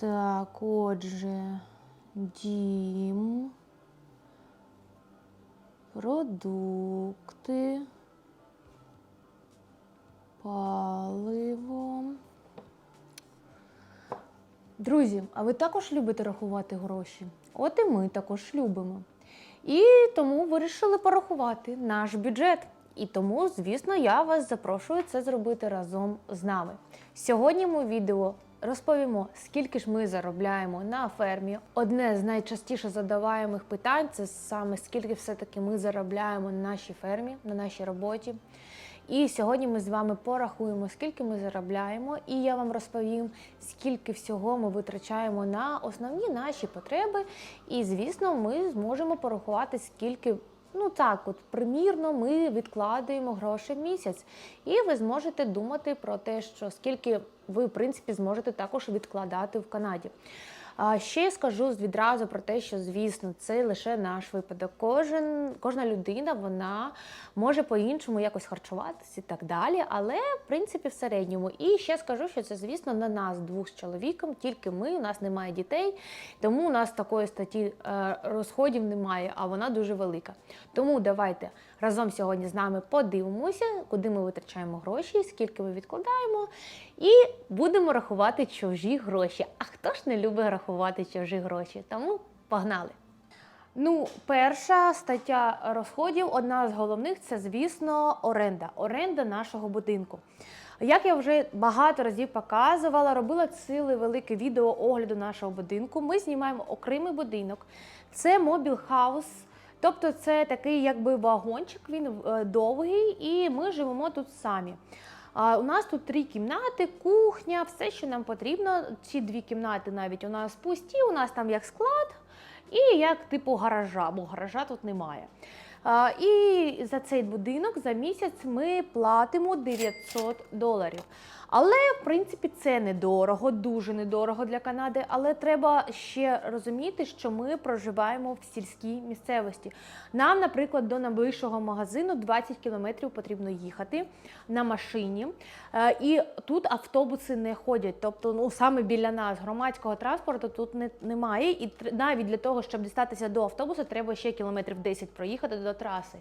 Так, отже, дім, продукти, паливо. Друзі, а ви також любите рахувати гроші? От і ми також любимо. І тому вирішили порахувати наш бюджет. І тому, звісно, я вас запрошую це зробити разом з нами. Сьогодні ми відео розповімо, скільки ж ми заробляємо на фермі. Одне з найчастіше задаваємих питань це саме скільки все-таки ми заробляємо на нашій фермі, на нашій роботі. І сьогодні ми з вами порахуємо, скільки ми заробляємо, і я вам розповім, скільки всього ми витрачаємо на основні наші потреби. І, звісно, ми зможемо порахувати, скільки. Ну так, от примірно, ми відкладаємо гроші в місяць, і ви зможете думати про те, що скільки ви, в принципі, зможете також відкладати в Канаді. Ще скажу відразу про те, що звісно, це лише наш випадок. Кожен, кожна людина вона може по-іншому якось харчуватися і так далі, але в принципі в середньому. І ще скажу, що це, звісно, на нас двох з чоловіком, тільки ми, у нас немає дітей, тому у нас такої статті е, розходів немає, а вона дуже велика. Тому давайте разом сьогодні з нами подивимося, куди ми витрачаємо гроші, скільки ми відкладаємо, і будемо рахувати чужі гроші. А хто ж не любить рахувати чужі гроші? Тому погнали! Ну, перша стаття розходів, одна з головних це, звісно, оренда. Оренда нашого будинку. Як я вже багато разів показувала, робила ціле велике відео огляду нашого будинку. Ми знімаємо окремий будинок. Це мобіл хаус. Тобто це такий якби вагончик, він е, довгий, і ми живемо тут самі. У нас тут три кімнати, кухня, все, що нам потрібно. Ці дві кімнати навіть у нас пусті, у нас там як склад і як типу гаража, бо гаража тут немає. І за цей будинок за місяць ми платимо 900 доларів. Але в принципі це недорого, дуже недорого для Канади. Але треба ще розуміти, що ми проживаємо в сільській місцевості. Нам, наприклад, до найближчого магазину 20 кілометрів потрібно їхати на машині. Е, І тут автобуси не ходять. Тобто, ну саме біля нас громадського транспорту тут не, немає. І навіть для того, щоб дістатися до автобуса, треба ще кілометрів 10 проїхати до траси.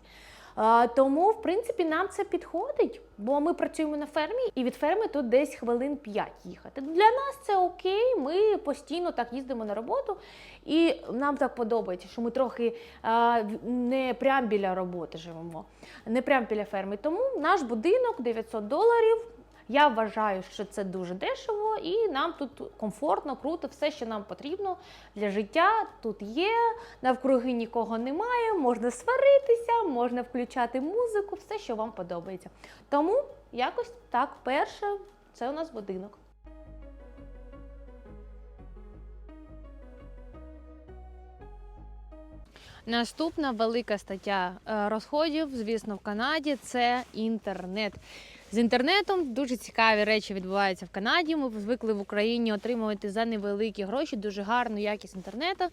Тому, в принципі, нам це підходить, бо ми працюємо на фермі, і від ферми тут десь хвилин 5 їхати. Для нас це окей. Ми постійно так їздимо на роботу, і нам так подобається, що ми трохи а, не прямо біля роботи живемо, не прям біля ферми. Тому наш будинок 900 доларів. Я вважаю, що це дуже дешево, і нам тут комфортно, круто, все, що нам потрібно для життя. Тут є, навкруги нікого немає, можна сваритися, можна включати музику, все, що вам подобається. Тому якось так, перше, це у нас будинок. Наступна велика стаття е, розходів, звісно, в Канаді це інтернет. З інтернетом дуже цікаві речі відбуваються в Канаді. Ми звикли в Україні отримувати за невеликі гроші дуже гарну якість інтернету.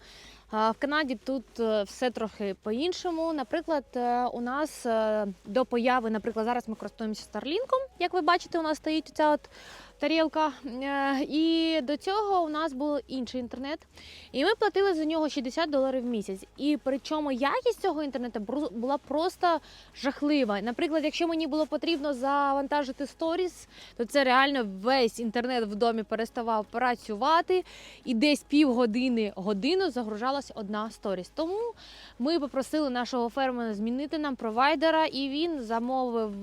В Канаді тут е, все трохи по-іншому. Наприклад, е, у нас е, до появи, наприклад, зараз ми користуємося Starlink, як ви бачите, у нас стоїть ця от тарілка. І до цього у нас був інший інтернет. І ми платили за нього 60 доларів в місяць. І причому якість цього інтернету була просто жахлива. Наприклад, якщо мені було потрібно завантажити сторіс, то це реально весь інтернет в домі переставав працювати, і десь півгодини годину загружалась одна сторіс. Тому ми попросили нашого фермера змінити нам провайдера, і він замовив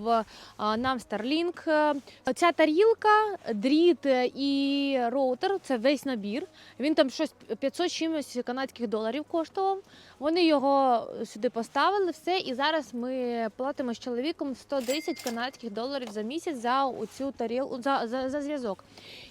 нам Starlink. Ця тарілка, дріт і роутер це весь набір. Він там щось 500 чимось канадських доларів коштував. Вони його сюди поставили, все, і зараз ми платимо з чоловіком 110 канадських доларів за місяць за цю тарілку за, за, за зв'язок.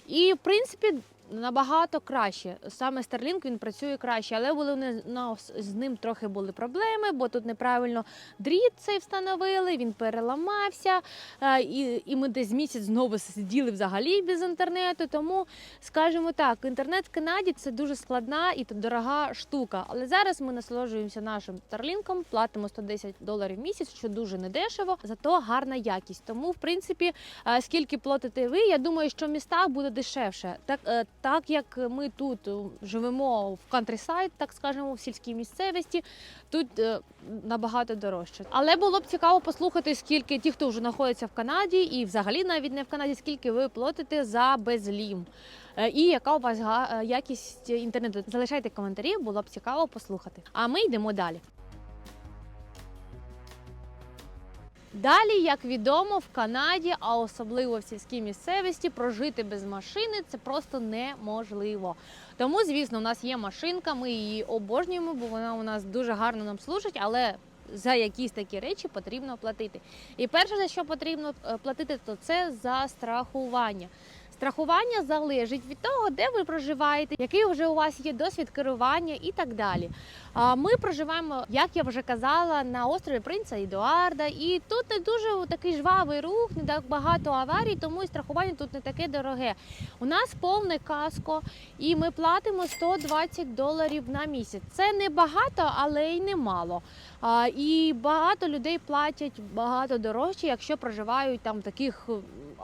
І в принципі. Набагато краще. Саме Starlink він працює краще, але були не- на- з ним трохи були проблеми, бо тут неправильно дріт цей встановили, він переламався. е, І, і ми десь місяць знову сиділи взагалі без інтернету. Тому, скажімо так, інтернет в Канаді це дуже складна і дорога штука. Але зараз ми насолоджуємося нашим Starlink, платимо 110 доларів в місяць, що дуже недешево, зато гарна якість. Тому, в принципі, е, скільки платите ви, я думаю, що в містах буде дешевше. Так, е, так як ми тут е, живемо в кантрісайд, так скажемо, в сільській місцевості, тут е, набагато дорожче. Але було б цікаво послухати, скільки ті, хто вже знаходиться в Канаді, і взагалі навіть не в Канаді, скільки ви платите за безлім. Е, І яка у вас га- якість інтернету? Залишайте коментарі, було б цікаво послухати. А ми йдемо далі. Далі, як відомо, в Канаді, а особливо в сільській місцевості, прожити без машини це просто неможливо. Тому, звісно, у нас є машинка, ми її обожнюємо, бо вона у нас дуже гарно нам служить, але за якісь такі речі потрібно платити. І перше, за що потрібно е, платити, то це за страхування. Страхування залежить від того, де ви проживаєте, який вже у вас є досвід керування і так далі. Ми проживаємо, як я вже казала, на острові Принца Едуарда, і тут не дуже такий жвавий рух, не так багато аварій, тому і страхування тут не таке дороге. У нас повне каско, і ми платимо 120 доларів на місяць. Це не багато, але й не мало. І багато людей платять багато дорожче, якщо проживають там в таких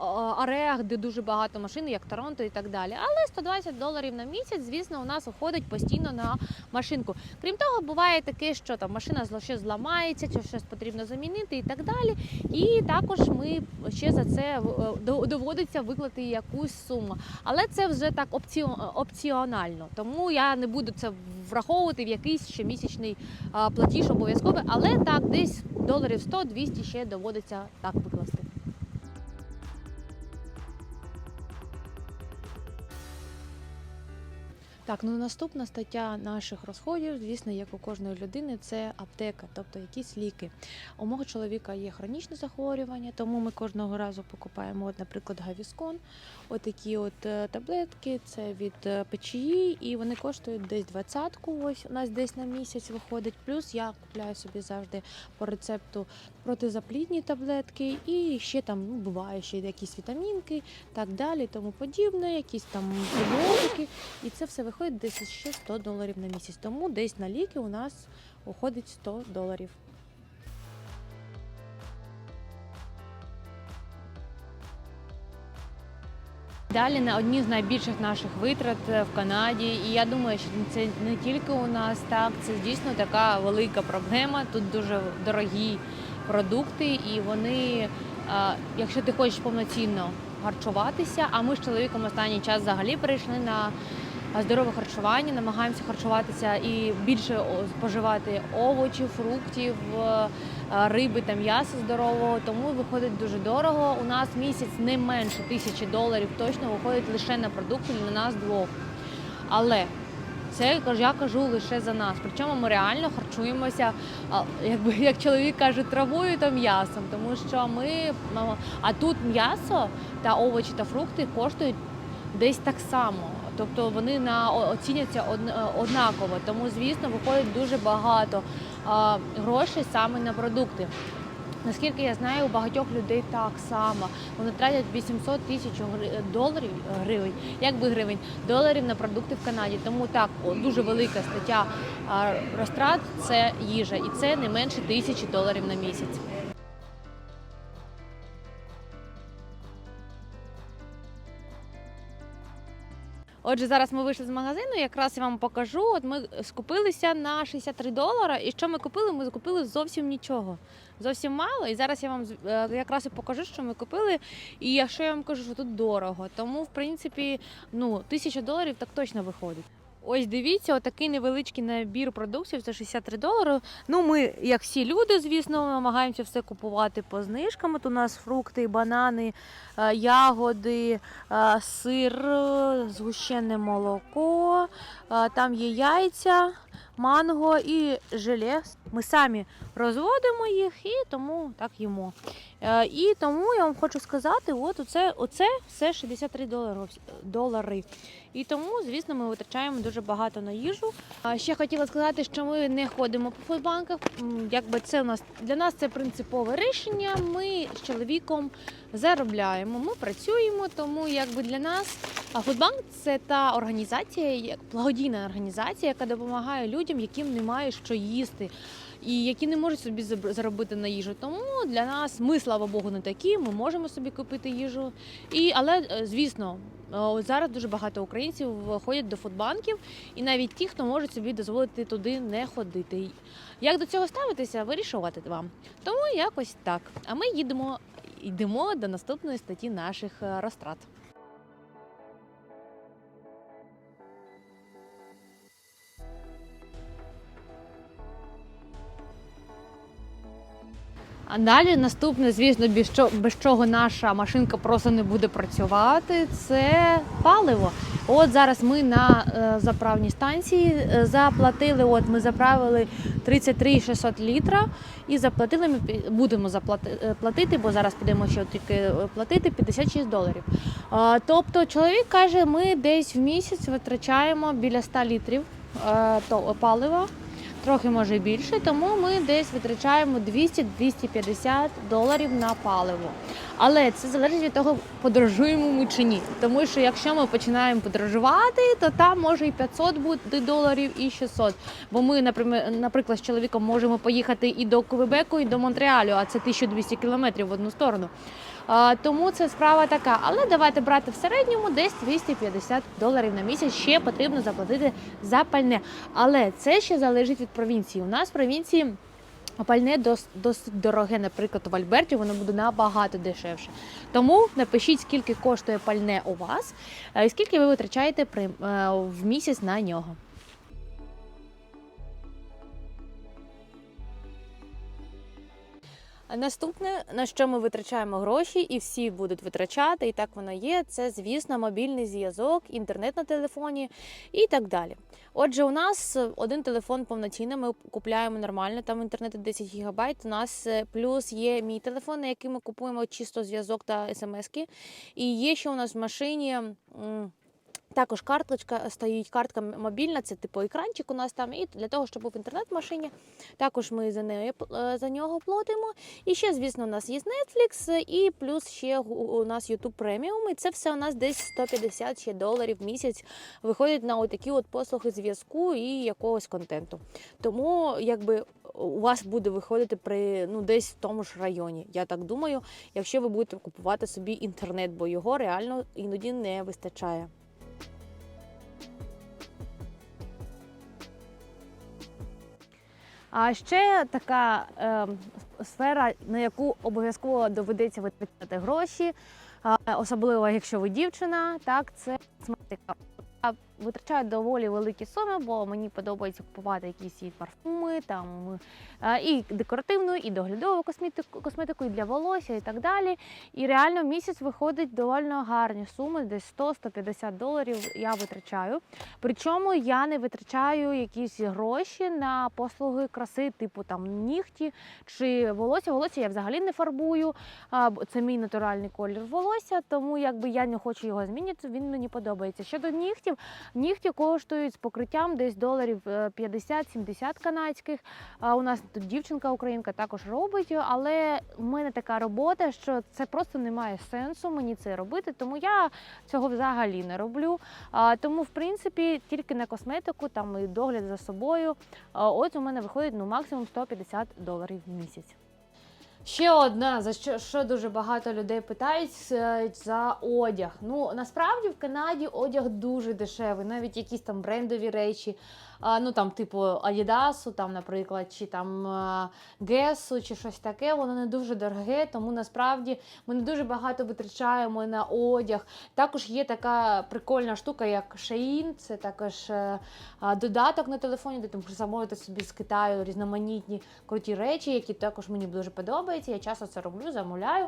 а, де дуже багато машин, як Торонто і так далі. Але 120 доларів на місяць, звісно, у нас уходить постійно на машинку. Крім того, буває таке, що там машина щось зламається, чи щось потрібно замінити і так далі. І також ми ще за це е, доводиться виклати якусь суму. Але це вже так опціонально, тому я не буду це враховувати в якийсь щомісячний платіж обов'язковий, але так, десь доларів 100-200 ще доводиться так викласти. Так, ну наступна стаття наших розходів, звісно, як у кожної людини, це аптека, тобто якісь ліки. У мого чоловіка є хронічне захворювання, тому ми кожного разу покупаємо, от, наприклад, гавіскон, отакі от е, таблетки, це від е, печії, і вони коштують десь двадцятку. Ось у нас десь на місяць виходить. Плюс я купляю собі завжди по рецепту протизаплідні таблетки, і ще там ну, буває ще якісь вітамінки, так далі, тому подібне, якісь там пробіотики. І це все виходить десь ще 100 доларів на місяць. Тому десь на ліки у нас уходить 100 доларів. Далі на одні з найбільших наших витрат е, в Канаді, і я думаю, що це не тільки у нас так, це дійсно така велика проблема. Тут дуже дорогі продукти, і вони, е, якщо ти хочеш повноцінно харчуватися, а ми з чоловіком останній час взагалі перейшли на здорове харчування, намагаємося харчуватися і більше споживати овочів, фруктів, е, е, риби та м'яса здорового, тому виходить дуже дорого. У нас місяць не менше тисячі доларів точно виходить лише на продукти для нас двох. Але це я кажу- лише за нас. Причому ми реально харчуємося, якби як чоловік каже, травою та м'ясом, тому що ми а тут м'ясо та овочі та фрукти коштують десь так само. Тобто вони на оціняться е, однаково. Тому, звісно, виходить дуже багато грошей саме на продукти. Наскільки я знаю, у багатьох людей так само. Вони тратять 800 тисяч доларів гривень, якби гривень, доларів на продукти в Канаді. Тому так дуже велика стаття розтрат це їжа, і це не менше тисячі доларів на місяць. Отже, зараз ми вийшли з магазину. Якраз я вам покажу. От ми скупилися на 63 долара. І що ми купили? Ми купили зовсім нічого. Зовсім мало. І зараз я вам е, якраз і покажу, що ми купили. І якщо я вам кажу, що тут дорого, тому в принципі ну тисяча доларів так точно виходить. Ось дивіться, отакий невеличкий набір продуктів за 63 долари. Ну, ми, як всі люди, звісно, намагаємося все купувати по знижкам. От у нас фрукти, банани, е, ягоди, е, сир, е, згущене молоко, там є яйця, манго і желе. Ми самі розводимо їх і тому так їмо. Е, І тому я вам хочу сказати, от оце, оце все 63 долари. І тому, звісно, ми витрачаємо дуже багато на їжу. Ще хотіла сказати, що ми не ходимо по фудбанках. Якби це у нас для нас це принципове рішення. Ми з чоловіком заробляємо, ми працюємо, тому якби для нас Фудбанк це та організація, як благодійна організація, яка допомагає людям, яким немає що їсти. І які не можуть собі заробити на їжу. Тому для нас ми, слава Богу, не такі. Ми можемо собі купити їжу. І, але, е, звісно, е, зараз дуже багато українців ходять до фудбанків, і навіть ті, хто може собі дозволити туди не ходити. Як до цього ставитися, вирішувати вам. Тому якось так. А ми їдемо йдемо до наступної статті наших е, розтрат. А далі наступне, звісно, без чого, наша машинка просто не буде працювати, це паливо. От зараз ми на е, заправній станції е, заплатили. От ми заправили 33 600 літра і заплатили. Ми будемо заплати, е, бо зараз підемо ще тільки платити 56 доларів. Тобто, чоловік каже, ми десь в місяць витрачаємо біля 100 літрів палива трохи може більше, тому ми десь витрачаємо 200-250 доларів на паливо. Але це залежить від того, подорожуємо ми чи ні. Тому що якщо ми починаємо подорожувати, то там може і 500 бути доларів, і 600. Бо ми, наприклад, з чоловіком можемо поїхати і до Квебеку, і до Монреалю, а це 1200 кілометрів в одну сторону. Тому це справа така. Але давайте брати в середньому десь 250 доларів на місяць. Ще потрібно заплатити за пальне. Але це ще залежить від провінції. У нас в провінції. Пальне дос- досить дороге, наприклад, в Альберті воно буде набагато дешевше. Тому напишіть, скільки коштує пальне у вас, е, і скільки ви витрачаєте е, в місяць на нього. Наступне, на що ми витрачаємо гроші, і всі будуть витрачати, і так воно є. Це, звісно, мобільний зв'язок, інтернет на телефоні і так далі. Отже, у нас один телефон повноцінний, ми купуємо нормально, там інтернету 10 гігабайт. У нас е, плюс є мій телефон, на який ми купуємо чисто зв'язок та смски. І є ще у нас в машині. Також карточка стоїть, картка мобільна, це типу екранчик у нас там. І для того, щоб був інтернет в машині, також ми за нею е, за нього платимо. І ще, звісно, у нас є Netflix, і плюс ще у нас YouTube Premium. І це все у нас десь 150 ще доларів в місяць виходить на такі от послуги зв'язку і якогось контенту. Тому якби у вас буде виходити при ну десь в тому ж районі. Я так думаю, якщо ви будете купувати собі інтернет, бо його реально іноді не вистачає. А ще така е, сфера, на яку обов'язково доведеться витрачати гроші, е, особливо якщо ви дівчина, так це косметика. Витрачаю доволі великі суми, бо мені подобається купувати якісь і парфуми, там е, і декоративну, і доглядову косметику, косметику, і для волосся, і так далі. І реально місяць виходить доволі гарні суми, десь 100-150 доларів я витрачаю. Причому я не витрачаю якісь гроші на послуги краси, типу там нігті чи волосся. Волосся я взагалі не фарбую. Це мій натуральний колір волосся, тому якби я не хочу його змінити, він мені подобається. Щодо нігтів, нігті коштують з покриттям десь доларів е, 50-70 канадських. А у нас тут дівчинка українка також робить, але в мене така робота, що це просто не має сенсу мені це робити, тому я цього взагалі не роблю. Тому, в принципі, тільки на косметику, там і догляд за собою. Ось у мене виходить ну, максимум 150 доларів в місяць. Ще одна, за що, що дуже багато людей питають е, за одяг. Ну насправді в Канаді одяг дуже дешевий, навіть якісь там брендові речі, ну там типу Adidas, там, наприклад, чи там е, Гесу, чи щось таке, воно не дуже дороге, тому насправді ми не дуже багато витрачаємо на одяг. Також є така прикольна штука, як Shein, це також е, додаток на телефоні, де ти можеш замовити собі з Китаю різноманітні круті речі, які також мені дуже подобаються. Я часто це роблю, замовляю.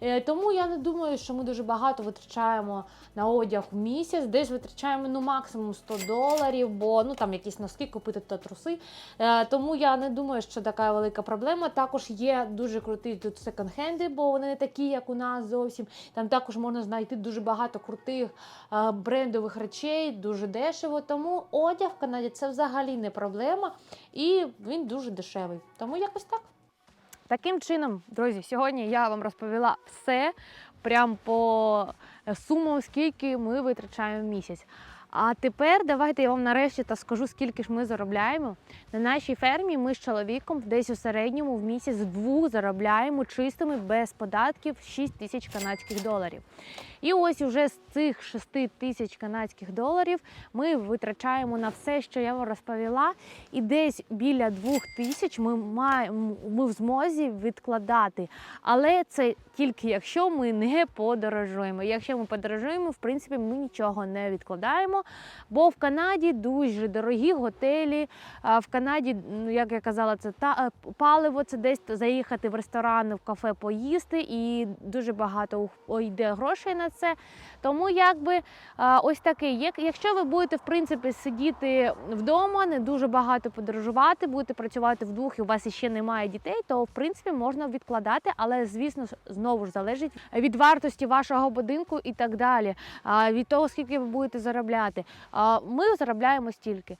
Е, Тому я не думаю, що ми дуже багато витрачаємо на одяг в місяць. Десь витрачаємо ну максимум 100 доларів, бо ну там якісь носки купити та труси. Е, Тому я не думаю, що така велика проблема. Також є дуже круті тут секонд-хенди, бо вони не такі, як у нас зовсім. Там також можна знайти дуже багато крутих е, брендових речей, дуже дешево. Тому одяг в Канаді це взагалі не проблема, і він дуже дешевий. Тому якось так. Таким чином, друзі, сьогодні я вам розповіла все прям по суму, скільки ми витрачаємо в місяць. А тепер давайте я вам нарешті та скажу, скільки ж ми заробляємо. На нашій фермі ми з чоловіком десь у середньому в місяць вдвох заробляємо чистими без податків 6 тисяч канадських доларів. І ось уже з цих 6 тисяч канадських доларів ми витрачаємо на все, що я вам розповіла, і десь біля 2 тисяч ми маємо ми в змозі відкладати. Але це тільки якщо ми не подорожуємо. Якщо ми подорожуємо, в принципі, ми нічого не відкладаємо, бо в Канаді дуже дорогі готелі. В Канаді, ну, як я казала, це та е, паливо, це десь заїхати в ресторани, в кафе поїсти, і дуже багато йде грошей на це. Тому якби ось таке. Як- Якщо ви будете в принципі сидіти вдома, не дуже багато подорожувати, будете працювати вдвох, і у вас ще немає дітей, то в принципі можна відкладати, але звісно знову ж залежить від вартості вашого будинку і так далі, від того, скільки ви будете заробляти. А, Ми заробляємо стільки.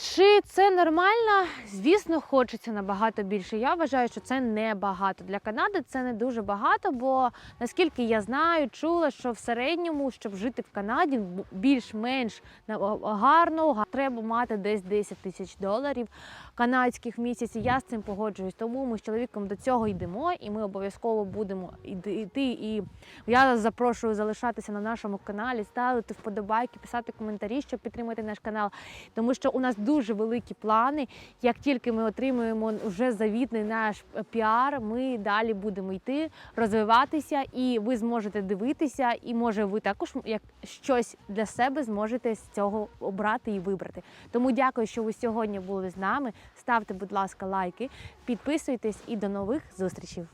Чи це нормально? Звісно, хочеться набагато більше. Я вважаю, що це не багато. Для Канади це не дуже багато, бо наскільки я знаю, чула, що в середньому, щоб жити в Канаді, більш-менш гарно, треба мати десь 10 тисяч доларів канадських в місяць. Я з цим погоджуюсь. Тому ми з чоловіком до цього йдемо, і ми обов'язково будемо йти. І я запрошую залишатися на нашому каналі, ставити вподобайки, писати коментарі, щоб підтримати наш канал тому що у нас дуже великі плани. Як тільки ми отримуємо вже завітний наш піар, ми далі будемо йти, розвиватися, і ви зможете дивитися, і може ви також як щось для себе зможете з цього обрати і вибрати. Тому дякую, що ви сьогодні були з нами. Ставте, будь ласка, лайки, підписуйтесь і до нових зустрічей.